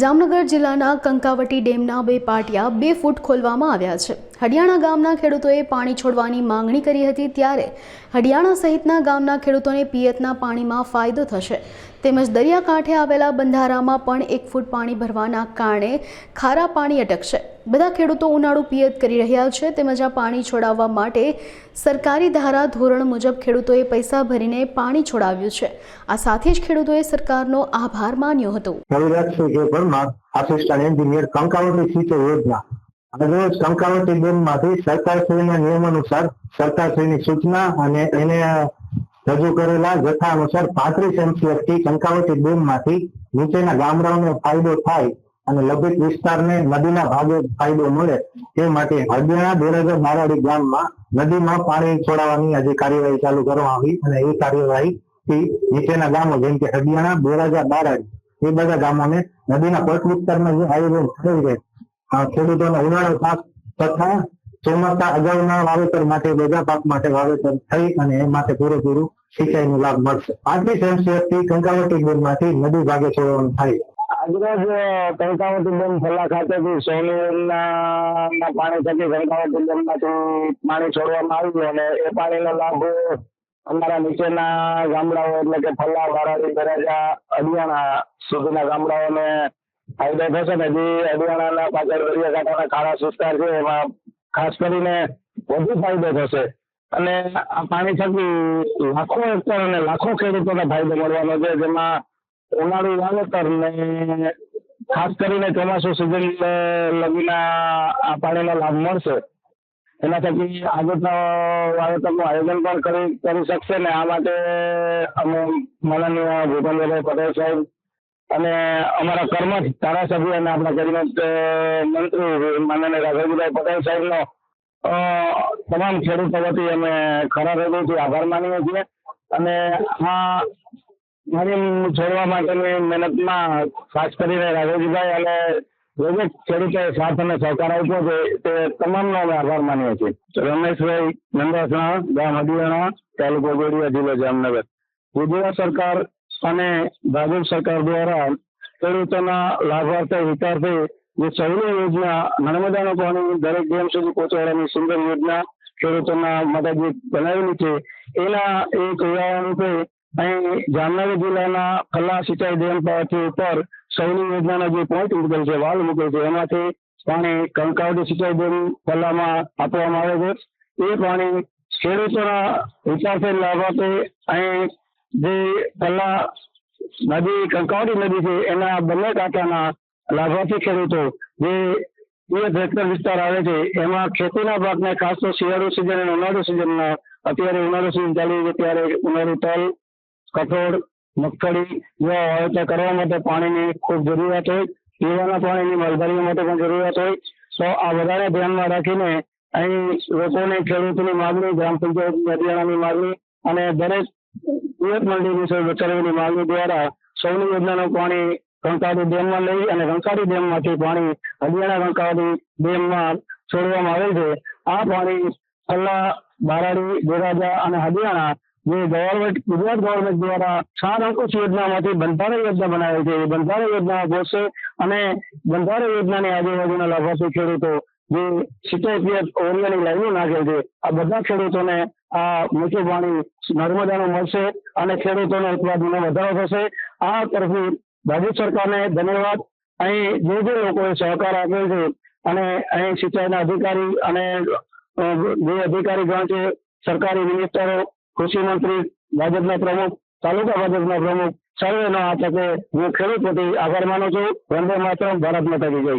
જામનગર જિલ્લાના કંકાવટી ડેમના બે પાટિયા બે ફૂટ ખોલવામાં આવ્યા છે. હડિયાણા ગામના ખેડૂતોએ પાણી છોડવાની માંગણી કરી હતી ત્યારે હડિયાણા સહિતના ગામના ખેડૂતોને પિયતના પાણીમાં ફાયદો થશે. તેમજ દરિયાકાંઠે આવેલા બંધારામાં પણ એક ફૂટ પાણી ભરવાના કારણે ખારા પાણી અટકશે. બધા ખેડૂતો ઉનાળુ પિયત કરી રહ્યા છે તેમજ આ પાણી છોડાવવા માટે સરકારી ધારા ધોરણ મુજબ ખેડૂતોએ પૈસા ભરીને પાણી છોડાવ્યું છે. આ સાથે જ ખેડૂતોએ સરકારનો આભાર માન્યો હતો. એન્જિનિયર યોજના આજરોજ કંકાવટી ડેમમાંથી સરકારશ્રીના નિયમ અનુસાર સરકારશ્રીની સૂચના અને એને રજૂ કરેલા જથ્થા અનુસાર પાંત્રીસ એમસીએફથી કંકાવટી ડેમમાંથી નીચેના ગામડાઓને ફાયદો થાય અને લભિત વિસ્તારને નદીના ભાગે ફાયદો મળે તે માટે હળદિયાણા બેરાજા બારાડી ગામમાં નદીમાં પાણી છોડાવવાની આજે કાર્યવાહી ચાલુ કરવામાં આવી અને એ કાર્યવાહી નીચેના ગામો જેમ કે હળદિયાણા બેરાજા બારાડી એ બધા ગામોને નદીના પટ વિસ્તારમાં જે આયોજન થઈ છે ખેડૂતોનો ઉનાળો પાક તથા ચોમાસા અગાઉના વાવેતર માટે બધા પાક માટે વાવેતર થઈ અને એ માટે પૂરેપૂરું સિંચાઈનો લાભ મળશે. પાંત્રીસ એમસીએફથી કંકાવટી ડેમમાંથી નદી ભાગે છોડવાનું થાય. આજરોજ કંકાવતી ડેમ ફલ્લા ખાતેથી સોનીના પાણી થકી કંકાવતી ડેમમાંથી પાણી છોડવામાં આવ્યું અને એ પાણીનો લાભ અમારા નીચેના ગામડાઓ એટલે કે ફલ્લા બારાડી બરાજા અડિયાણા સુધીના ગામડાઓને ફાયદો થશે ને જે અડિયાણાના પાછળ દરિયાકાંઠાના ખાડા વિસ્તાર છે એમાં ખાસ કરીને વધુ ફાયદો થશે અને આ પાણી થકી લાખો હેક્ટર અને લાખો ખેડૂતોને ફાયદો મળવાનો છે, જેમાં ઉનાળુ વાવેતર ને ખાસ કરીને ચોમાસું સિઝન લગીના પાણીનો લાભ મળશે. એના થકી આગળના વાવેતરનું આયોજન પણ કરી કરી શકશે ને આ માટે અમે માનનીય ભૂપેન્દ્રભાઈ પટેલ સાહેબ અને અમારા કર્મઠ ધારાસભ્ય અને આપણા કેબિનેટ મંત્રી માનનીય રાઘવજીભાઈ પટેલ સાહેબનો તમામ ખેડૂતો વતી અમે ખરા હૃદયથી આભાર માનીએ છીએ. અને આ મારી છોડવા માટેની મહેનતમાં ખાસ કરીને રાઘવજીભાઈ અને દરેક ખેડૂતોએ સાથ અને સહકાર આપ્યો છે. તે તમામનો અમે આભાર માનીએ છીએ. રમેશભાઈ નંદાસણા, ગામ અડિયાણા તાલુકો ગોડિયા જિલ્લો જામનગર. ગુજરાત સરકાર અને ભાજપ સરકાર દ્વારા ખેડૂતોના લાભાર્થે હિતાર્થે જે સૌની યોજના નર્મદાનું પાણી દરેક ગામ સુધી પહોંચાડવાની સુંદર યોજના ખેડૂતોના માટે જે બનાવેલી છે. એના એક ઉદાહરણ રૂપે અહીં જામનગર જિલ્લાના ખલ્લા સિંચાઈ ડેમ પરથી ઉપર સૌની યોજનાના જે પોઈન્ટ મૂકેલ છે, વાલ મૂકેલ છે, એમાંથી પાણી કંકાવડી સિંચાઈ ડેમ ખલ્લામાં આપવામાં આવે છે. એ પાણી ખેડૂતોના હિતાર્થે લાભાર્થે અહીં જે ખલ્લા નદી કંકાવડી નદી છે, એના બંને કાંઠાના લાભાર્થી ખેડૂતો જે એક હેક્ટર વિસ્તાર આવે છે, એમાં ખેતીના પાકને ખાસ તો શિયાળુ સિઝન અને ઉનાળુ સિઝનમાં અત્યારે ઉનાળુ સિઝન ચાલી છે, ત્યારે ઉનાળુ તલ કઠોળ, મગફળી જેવા વાવેતર કરવા માટે પાણીની ખૂબ જરૂરિયાત હોય. પીવાના પાણીની માલધારીઓ માટે પણ જરૂરિયાત હોય. તો આ વધારે ધ્યાનમાં રાખીને અહીં લોકોને ખેડૂતોની માગણી, ગ્રામ પંચાયત હરિયાણાની માગણી અને દરેક પિયત મંડળીની સૌ માગણી દ્વારા સૌની યોજનાનું પાણી કંકાળી ડેમમાં લઈ અને કંકાળી ડેમમાંથી પાણી હરિયાણા કંકાળી ડેમમાં છોડવામાં આવેલ છે. આ પાણી છેલ્લા બારાડી, ગોરાજા અને હરિયાણા જે ગવર્મેન્ટ ગુજરાત ગવર્મેન્ટ દ્વારા સાત અંકુશ યોજનામાંથી બંધારણ યોજના બનાવી છે. એ બંધારણ યોજના જોશે અને બંધારણ યોજનાની આજુબાજુના લાભાર્થી ખેડૂતો જે પિયત ઓરિયાની લાઈનો નાખેલ છે, આ બધા ખેડૂતોને આ મીઠું પાણી નર્મદાનું મળશે અને ખેડૂતોના ઉત્પાદનમાં વધારો થશે. આ તરફી ભાજપ સરકારને ધન્યવાદ. અહીં જે જે લોકોએ સહકાર આપ્યો છે અને અહીં સિંચાઈના અધિકારી અને જે અધિકારી ગણ છે, સરકારી મિનિસ્ટરો કૃષિ મંત્રી, ભાજપના પ્રમુખ, તાલુકા ભાજપના પ્રમુખ, સર્વેનો આ તકે હું ખેડૂત વતી આભાર માનું છું. વંદે માતરમ, ભારત માતા જય.